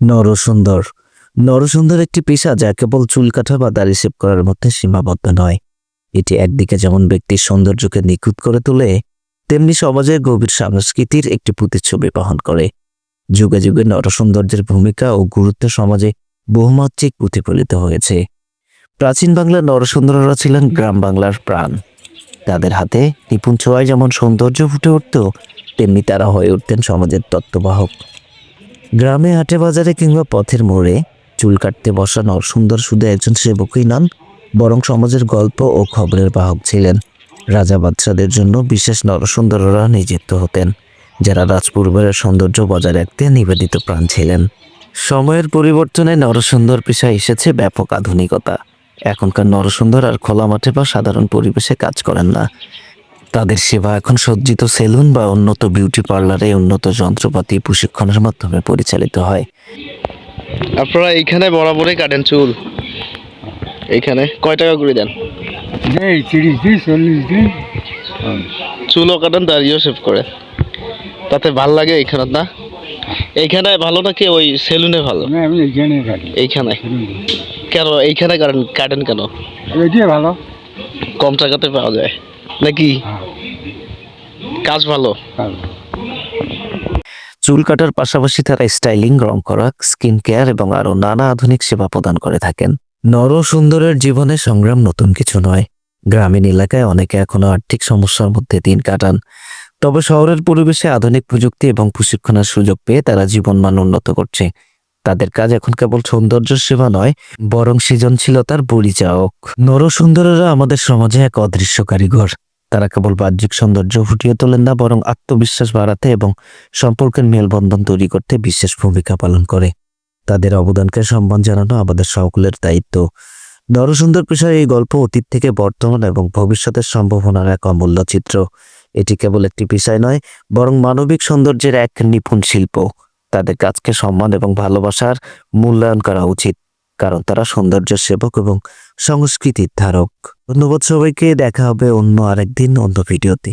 নরসুন্দর। নরসুন্দর একটি পেশা যা কেবল চুল কাটা বা দাড়ি শেভ করার মধ্যে সীমাবদ্ধ নয়। এটি একদিকে যেমন ব্যক্তির সৌন্দর্যকে নিখুঁত করে তোলে, তেমনি সমাজের গভীর সংস্কৃতির একটি প্রতিচ্ছবি বহন করে। যুগে যুগে নরসৌন্দর্যের ভূমিকা ও গুরুত্ব সমাজে বহুমাত্রিক প্রতিফলিত হয়েছে। প্রাচীন বাংলার নরসুন্দররা ছিলেন গ্রাম বাংলার প্রাণ। তাদের হাতে নিপুণ ছোঁয়ায় যেমন সৌন্দর্য ফুটে উঠত, তেমনি তারা হয়ে উঠতেন সমাজের তত্ত্ববাহক। গ্রামে, হাটে, বাজারে কিংবা পথের মোড়ে চুল কাটতে বসা নরসুন্দর শুধু একজন সেবকই নন, বরং সমাজের গল্প ও খবরের বাহক ছিলেন। রাজা বাদশাদের জন্য বিশেষ নরসুন্দররা নিযুক্ত হতেন, যারা রাজপরিবারের সৌন্দর্য বজায় রাখতে নিবেদিত প্রাণ ছিলেন। সময়ের পরিবর্তনে নরসুন্দর পেশায় এসেছে ব্যাপক আধুনিকতা। এখনকার নরসুন্দর আর খোলা মাঠে বা সাধারণ পরিবেশে কাজ করেন না। তাদের সেবা এখন সজ্জিত সেলুন বা উন্নত বিউটি পার্লারে উন্নত যন্ত্রপাতি প্রশিক্ষণের মাধ্যমে পরিচালিত হয়। আপনারা এইখানে বরাবরই কাটেন চুল। এইখানে কয় টাকা করে দেন? এই তিরিশ দিন চল্লিশ দিন। চুলও কাটেন দাড়িও সেভ করে তাতে ভালো লাগে এইখানে না? এইখানে ভালো নাকি ওই সেলুনে ভালো? না আমি এইখানে কাটি। এইখানে? কেন এইখানে কাটেন কাটেন কেন? এটাই ভালো। কম টাকাতে পাওয়া যায়। নাকি? কাজ ভালো। চুল কাটার পাশাপাশি তারা স্টাইলিং, রং করা, স্কিন কেয়ার এবং আরও নানা আধুনিক সেবা প্রদান করে থাকেন। নর সুন্দরের জীবনে সংগ্রাম নতুন কিছু নয়। গ্রামীণ এলাকায় অনেকে এখনও আর্থিক সমস্যার মধ্যে দিন কাটান। তবে শহরের পরিবেশে আধুনিক প্রযুক্তি এবং প্রশিক্ষণের সুযোগ পেয়ে তারা জীবনমান উন্নত করছে। তাদের কাজ এখন কেবল সৌন্দর্য সেবা নয়, বরং সৃজনশীলতার পরিচায়ক। নরসুন্দরেরা আমাদের সমাজে এক অদৃশ্য কারিগর। তারা কেবল বাহ্যিক সৌন্দর্য ফুটিয়ে তোলেন না, বরং আত্মবিশ্বাস বাড়াতে এবং সম্পর্কের মেলবন্ধন তৈরি করতে বিশেষ ভূমিকা পালন করে। তাদের অবদানকে সম্মান জানানো আমাদের সকলের দায়িত্ব। নরসুন্দর পেশার এই গল্প অতীত থেকে বর্তমান এবং ভবিষ্যতের সম্ভাবনার এক অমূল্য চিত্র। এটি কেবল একটি পেশায় নয়, বরং মানবিক সৌন্দর্যের এক নিপুণ শিল্প। তাদের কাজকে সম্মান এবং ভালোবাসার মূল্যায়ন করা উচিত, কারণ তারা সৌন্দর্য সেবক এবং সংস্কৃতির ধারক। ধন্যবাদ সবাইকে, দেখা হবে অন্য আরেকদিন অন্য ভিডিওতে।